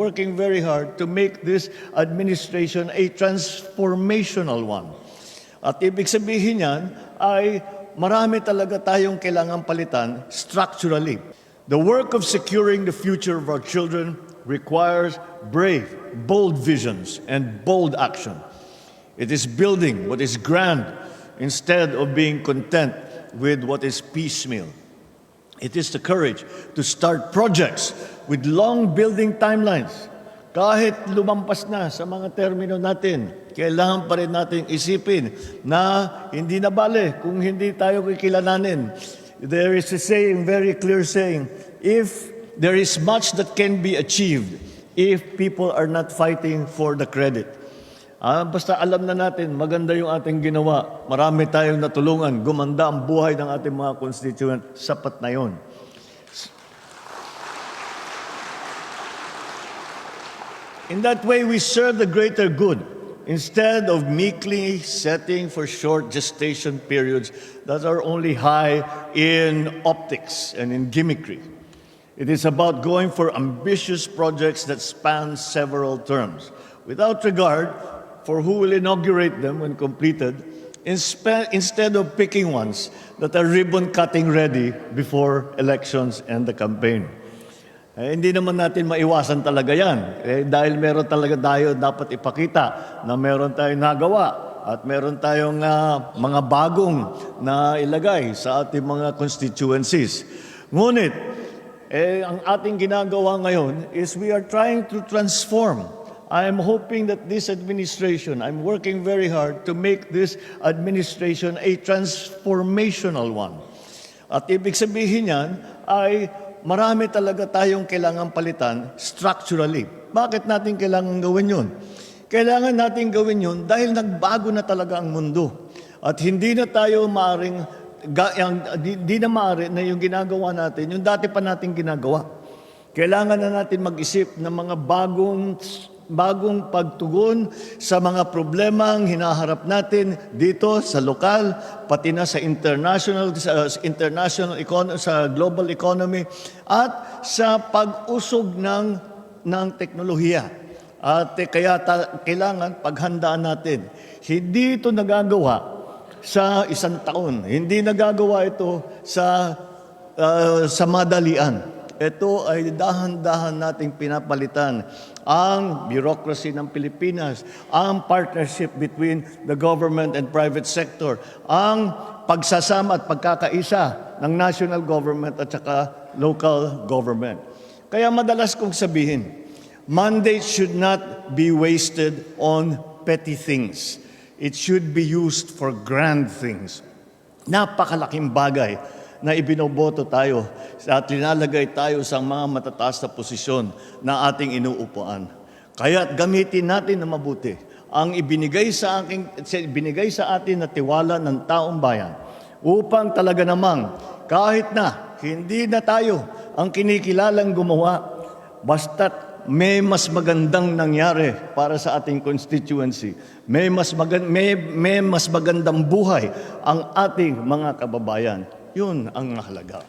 working very hard to make this administration a transformational one. At ibig sabihin yan ay marami talaga tayong kailangang palitan structurally. The work of securing the future of our children requires brave, bold visions and bold action. It is building what is grand instead of being content with what is piecemeal. It is the courage to start projects with long building timelines. Kahit lumampas na sa mga termino natin, kailangan pa rin natin isipin na hindi na bale kung hindi tayo kikilalanin. There is a saying, very clear saying, if there is much that can be achieved if people are not fighting for the credit. Ah, basta alam na natin, maganda yung ating ginawa. Marami tayong natulungan. Gumanda ang buhay ng ating mga constituent. Sapat na yon. In that way, we serve the greater good instead of meekly setting for short gestation periods that are only high in optics and in gimmickry. It is about going for ambitious projects that span several terms without regard for who will inaugurate them when completed, instead of picking ones that are ribbon cutting ready before elections and the campaign. Eh, hindi naman natin maiwasan talaga yan. Eh, dahil meron talaga tayo dapat ipakita na meron tayong nagawa at meron tayong ah, mga bagong na ilagay sa ating mga constituencies. Ngunit, eh, ang ating ginagawa ngayon is we are trying to transform. I am hoping that this administration, I'm working very hard to make this administration a transformational one. At ibig sabihin yan ay marami talaga tayong kailangang palitan structurally. Bakit natin kailangan gawin yun? Kailangan natin gawin yun dahil nagbago na talaga ang mundo. At hindi na tayo maaring, di, di na maaari na yung ginagawa natin, yung dati pa natin ginagawa. Kailangan na natin mag-isip ng mga bagong bagong pagtugon sa mga problemang hinaharap natin dito sa lokal pati na sa international sa international economy sa global economy at sa pag-usog ng ng teknolohiya. At eh, kaya ta- kailangan paghandaan natin. Hindi ito nagagawa sa isang taon. Hindi nagagawa ito sa uh, sa madalian. Ito ay dahan-dahan nating pinapalitan ang bureaucracy ng Pilipinas, ang partnership between the government and private sector, ang pagsasama at pagkakaisa ng national government at saka local government. Kaya madalas kong sabihin, mandate should not be wasted on petty things. It should be used for grand things. Napakalaking bagay na ibinoboto tayo at linalagay tayo sa mga matataas na posisyon na ating inuupuan. Kaya gamitin natin na mabuti ang ibinigay sa aking ibinigay sa atin na tiwala ng taong bayan upang talaga namang kahit na hindi na tayo ang kinikilalang gumawa basta't may mas magandang nangyari para sa ating constituency. May mas, magan- may, may mas magandang buhay ang ating mga kababayan. Yun ang mahalaga.